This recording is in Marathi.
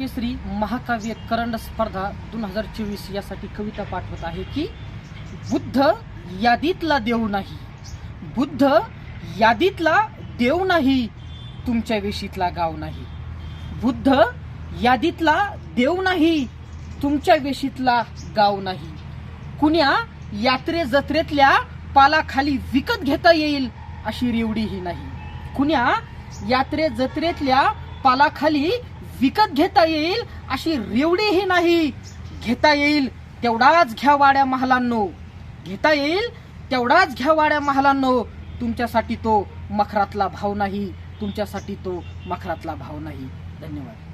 वास्तव्य करंड स्पर्धा दोन हजार चोवीस यासाठी कविता पाठवत आहे की बुद्ध यादीतला देव नाही. बुद्ध यादीतला देव नाही तुमच्या वेशीतला गाव नाही. बुद्ध यादीतला देव नाही तुमच्या वेशीतला गाव नाही. कुण्या यात्रे जत्रेतल्या पालाखाली विकत घेता येईल अशी रेवडीही नाही. कुण्या यात्रे जत्रेतल्या पालाखाली विकत घेता येईल अशी रेवडीही नाही. घेता येईल तेवढाच घ्या वाड्या महालांनो. घेता येईल तेवढाच घ्या वाड्या महालांनो. तुमच्यासाठी तो मखरातला भाव नाही. तुमच्यासाठी तो मखरातला भाव नाही. धन्यवाद.